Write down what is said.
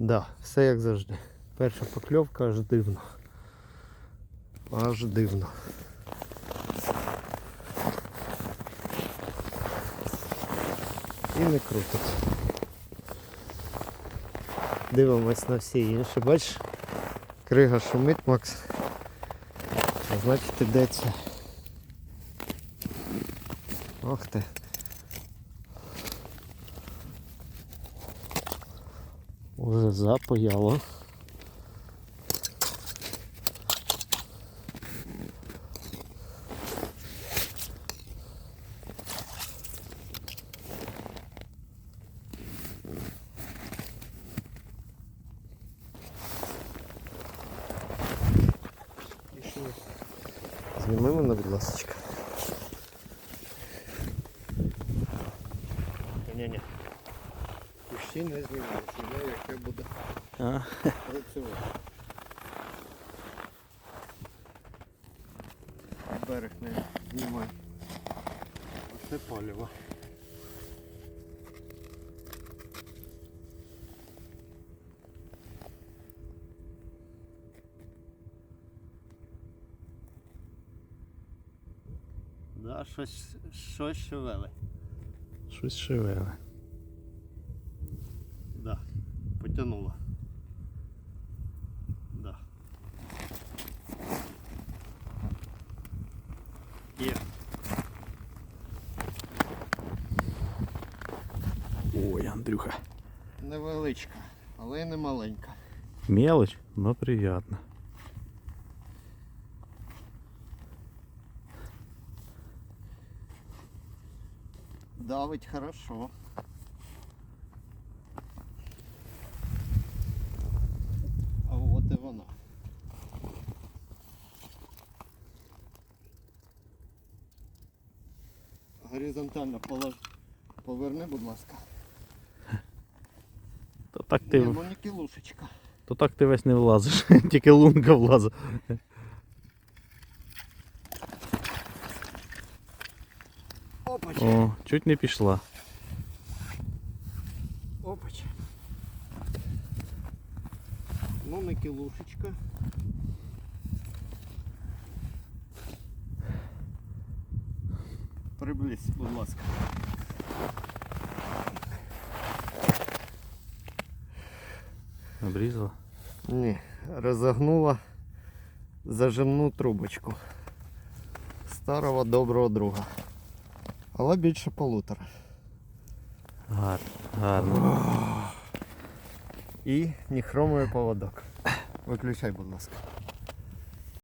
Да, все як завжди. Перша покльовка аж дивно. Аж дивно. І не крутить. Дивимось на всі інші. Бачиш, крига шумить, Макс. А значить ідеться. Ох ти. Уже запаяло. Зніми мене, будь ласка. Ні-ні. Кущі не знімаю, знімаю, яке буде А, працювати. Берег не знімай. Оце паліво. Да, щось, щось шевеле. щось шевеле. Потянуло. Да. Є. Ой, Андрюха. Невеличка, але й не маленька. Мелочь, но приятно. Давить хорошо. Горизонтально полож... поверни, будь ласка. То так ти, Ні, ну не кілушечка. то так ти весь не влазиш, тільки лунка влазить. Опач. О, чуть не пішла. Опач. Ну не кілушечка. Приблизь, будь ласка. Обрізала. Ні, розогнула зажимну трубочку старого доброго друга. Але більше полутора. Гарно, гарно. І ніхромовий поводок. Виключай, будь ласка.